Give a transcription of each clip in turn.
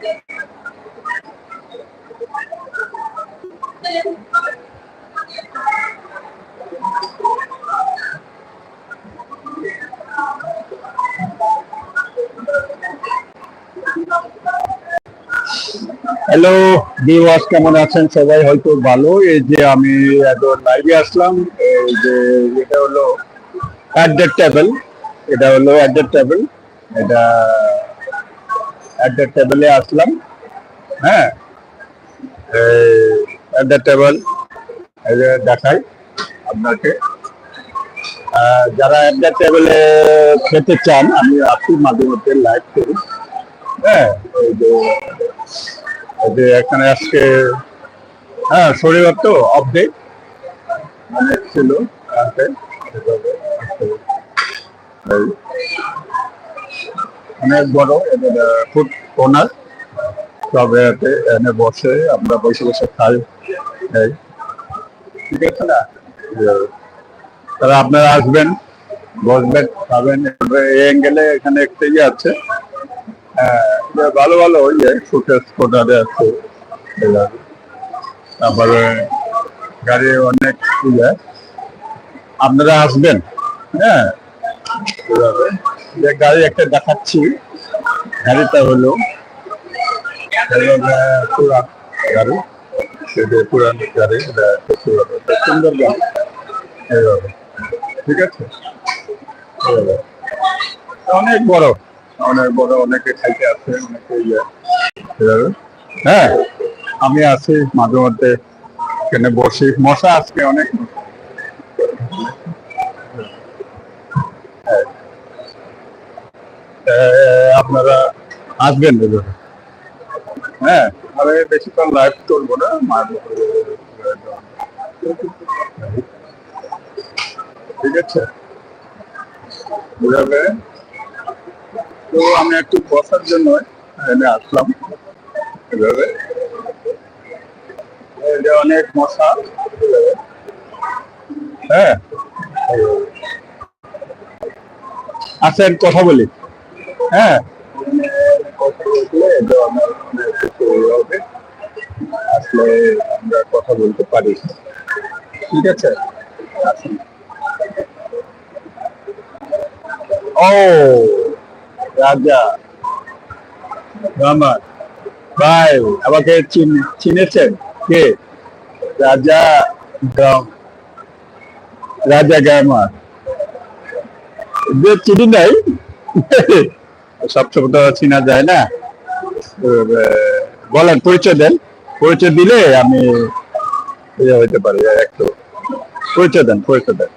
Hello viewers কেমন আছেন? সবাই হয়তো ভালো। এই যে আমি এখন লাইভে আসলাম। এই যে এটা হলো অ্যাট দ্য টেবিল এটা হলো অ্যাট দ্য টেবিল এটা অ্যাট দ্য টেবিলে আসলাম। হ্যাঁ? অ্যাট দ্য টেবিল দেখাই আপনাকে। যারা অ্যাট দ্য টেবিলে খেতে চান, আমি আসি মাঝে মধ্যে লাইভ করি। হ্যাঁ এই যে এখানে আজকে হ্যাঁ শনিবার তো আপডেট মানে ছিল আজকে এই অনেক বড় এদের ফুড কর্নার তবে এতে এনে বসে আমরা বসে বসে খাই এই। ঠিক আছে না তারা আপনারা আসবেন বসবেন খাবেন। এই অ্যাঙ্গেলে এখানে একটা ইয়ে আছে। ভালো ভালো ওই যে ফুটেজ কোটারে আছে। তারপরে গাড়ি অনেক ইয়ে। আপনারা আসবেন হ্যাঁ। যে গাড়ি একটা দেখাচ্ছি। গাড়িটা হলো পুরান গাড়ি সেটা পুরান গাড়ি। সুন্দর গাড়ি। ঠিক আছে? অনেক বড়। অনেক বড়, অনেকে খাইতে আছে, অনেকে ইয়ে। হ্যাঁ আমি আছি মাঝে মধ্যে। এখানে বসি। মশা আজকে অনেক হ্যাঁ। আহ, আপনারা আসবেন। হ্যাঁ আমি বেশিক্ষণ লাইভ করব না ঠিক আছে? এভাবে তো আমি একটু বসার জন্য এনে আসলাম। এভাবে অনেক মশা। হ্যাঁ। আসেন, কথা বলি। হ্যাঁ। কথা বললে এটা আমার অনেক কিছু হবে। আসলে আমরা কথা বলতে পারি ঠিক আছে। ও রাজা। রহমান ভাই আমাকে চিন- চিনেছেন? কে? রাজা গাম রাজা গামার যে চিনি নাই? সবসময় তো চিনা যায় না? বলেন, পরিচয় দেন। পরিচয় দিলে আমি ইয়ে হইতে পারি, একটু পরিচয় দেন পরিচয় দেন।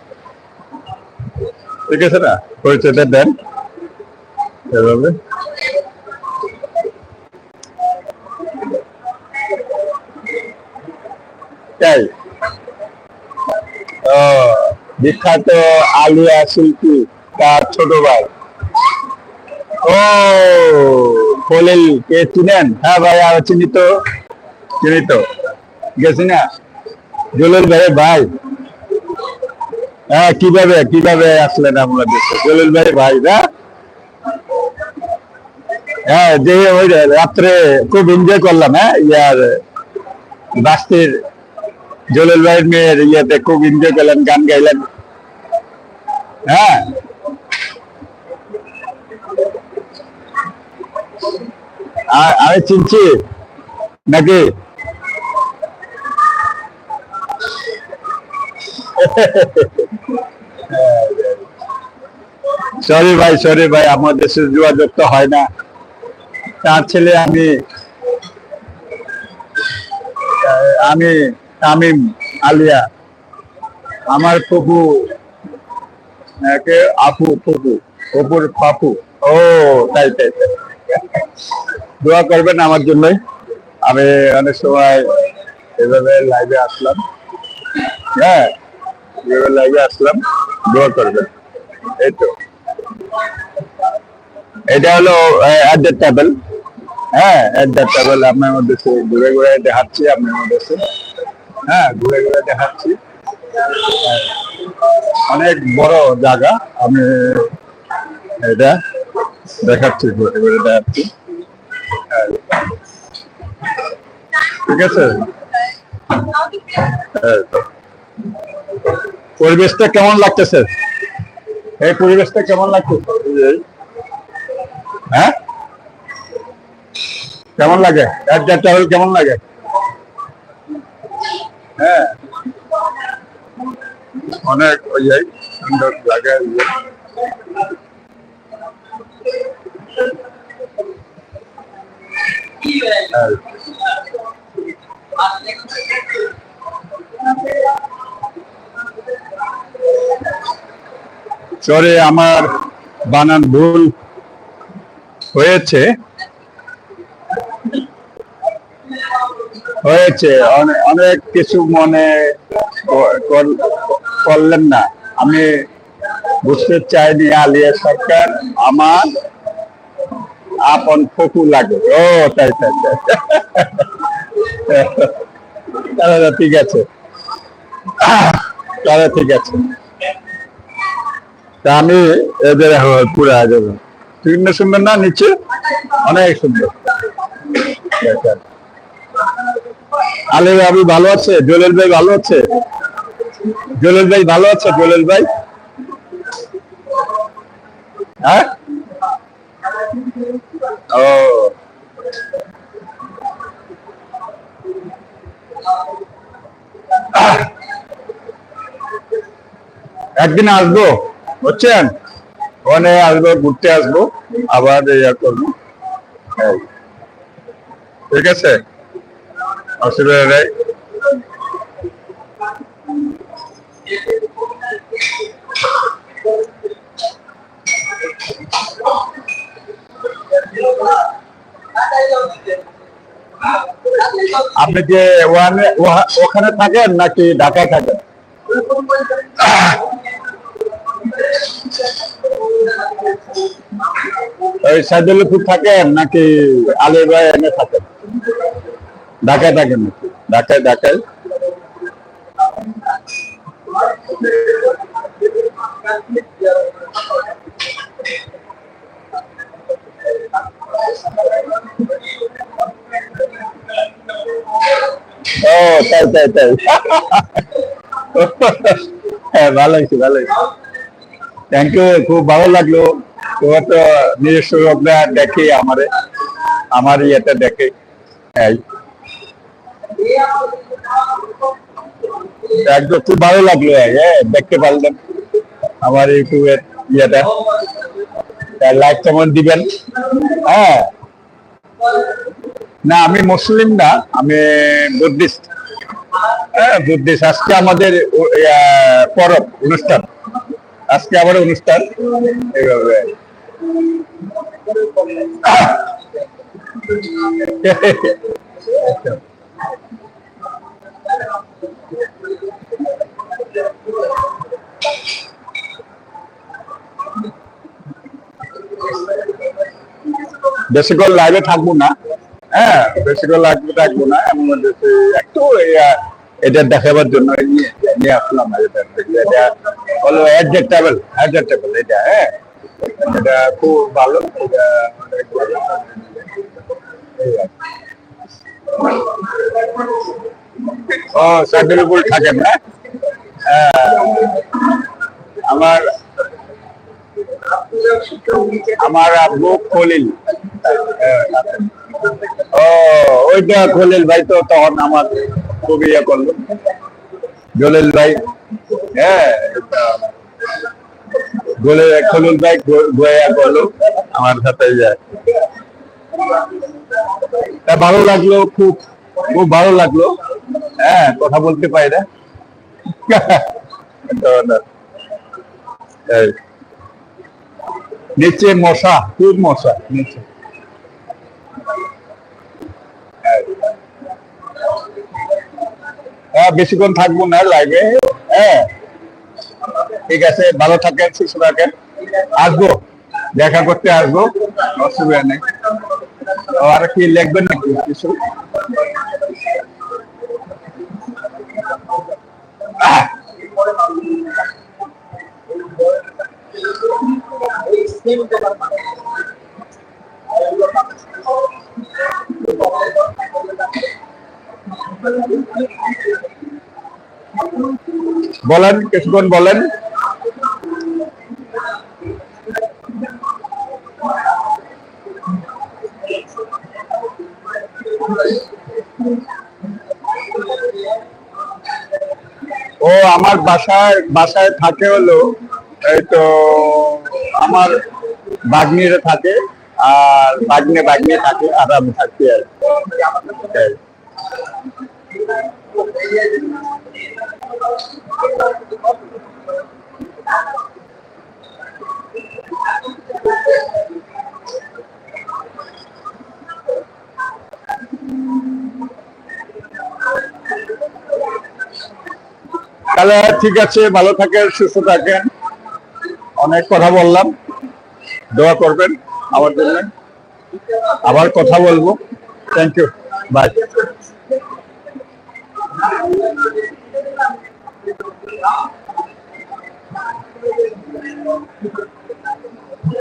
ঠিক আছে না? পরিচয়টা দেন। এভাবে। তাই বিখ্যাত আলিয়া শিল্পী তার ছোট ভাই। ও, খলিল, কে চিনেন হ্যাঁ ভাই চিনি তো চিনি তো গেছি না? ভাই ভাই। হ্যাঁ কীভাবে কীভাবে আসলেন আপনার দেশে? ভাই ভাই, না? হ্যাঁ যে ওই রাত্রে খুব এনজয় করলাম হ্যাঁ? ইয়ার বাস্তির জলিল ভাইয়ের মেয়ের ইয়েতে খুব এনজয় করলেন, গান গাইলেন। হ্যাঁ? আ- আমি চিনছি নাকি? সরি ভাই সরি ভাই, আমার দেশে যোগাযোগ তো হয় না। তার ছেলে আমি আমি তামিম আলিয়া। আমার ফুপু আপু ফুপু অপুর পাপু ও, তাই তাই তাই। দোয়া করবেন আমার জন্যই। আমি অনেক সময় এভাবে লাইভে আসলাম। হ্যাঁ এভাবে লাইভে আসলাম, দোয়া করবেন। এই তো। এটা হলো অ্যাট দ্য টেবল হ্যাঁ অ্যাট দ্য টেবল আপনার মধ্যে ঘুরে ঘুরে দেখাচ্ছি, আপনার মধ্যে হ্যাঁ ঘুরে ঘুরে দেখাচ্ছি। অনেক বড় জায়গা, আমি এটা দেখাচ্ছি, ঘুরে ঘুরে দেখাচ্ছি। ঠিক আছে? পরিবেশটা কেমন লাগতেছে? এই পরিবেশটা কেমন লাগতেছে হ্যাঁ? কেমন লাগে? একটা ট্রাভেল কেমন লাগে? হ্যাঁ। অনেক এই সুন্দর ইয়ে। হ্যাঁ। সরি আমার বানান ভুল হয়েছে। হয়েছে। অনে- অনেক কিছু মনে করলেন না। আমি বুঝতে চাইনি আলিয়া সরকার, আমার আপন ফকু লাগে। ও, তাই তাই তাই। ঠিক আছে। তাহলে ঠিক আছে। তা আমি এদের পুরো আগে বিভিন্ন সুন্দর না, নিচে অনেক সুন্দর। আলী ভাবি ভালো আছে? জলিল ভাই ভালো আছে? জলিল ভাই ভালো আছে? জলিল ভাই? হ্যাঁ? ও। একদিন আসব? বুঝছেন? ওখানে আসব, ঘুরতে আসব, আবার ইয়া করব। ঠিক আছে? অসুবিধা নেই। আপনি যে ওখানে থাকেন নাকি ঢাকায় থাকেন? থাকেন নাকি আলিবাই এনে থাকেন ঢাকায় থাকেন নাকি? ঢাকায় ঢাকায়। ও, তাই তাই তাই। হ্যাঁ ভালো হয়েছে ভালো হয়েছে। থ্যাংক ইউ খুব ভালো লাগল। তোমার তো নিজস্ব লোকরা দেখে আমারে আমার ইয়েটা দেখে। একদম খুব ভালো লাগল হ্যাঁ দেখতে পারলাম আমার ইউটিউবের ইয়েটা। লাইক কেমন দিবেন। হ্যাঁ। না, আমি মুসলিম না, আমি বুদ্ধিস্ট। হ্যাঁ বুদ্ধিস্ট। আজকে আমাদের পরব, অনুষ্ঠান। আজকে আবার অনুষ্ঠান। এইভাবে। বেশিক্ষণ লাইভে থাকব না। হ্যাঁ বেশিক্ষণ লাইভে থাকব না। এমন একটু এটা দেখাবার জন্য নিয়ে আসলাম। হলো অ্যাডজাস্টেবল অ্যাডজাস্টেবল এটা হ্যাঁ? এটা খুব ভালো এটা। ও, সাইডের উপর থাকেন না? হ্যাঁ। আমার আমার আব্বু খলিল। ও, ওইটা খলিল ভাই তো তখন আমার খুবই ইয়ে করল। জলিল ভাই হ্যাঁ। এটা গলে খলিল ভাই গ- গয়া করল আমার সাথে যায়। তা ভালো লাগল, খুব খুব ভালো লাগল। হ্যাঁ কথা বলতে পারি না। নিচে মশা, খুব মশা, নিচে। হ্যাঁ বেশিক্ষণ থাকব না লাইভে হ্যাঁ। ঠিক আছে, ভালো থাকেন, সুস্থ থাকেন। আসব, দেখা করতে আসব, অসুবিধা নেই। আর কি লিখবেন নাকি কিছু? বলেন, কিছুক্ষণ বলেন ও আমার বাসায় বাসায় থাকে হলো, এই তো আমার বাগনিরে থাকে, আর বাগনে বাগনে থাকে, আর আমি থাকি আর কি। এই। তাহলে ঠিক আছে, ভালো থাকেন, সুস্থ থাকেন। অনেক কথা বললাম। দোয়া করবেন আমার জন্য। আবার কথা বলব। Thank you bye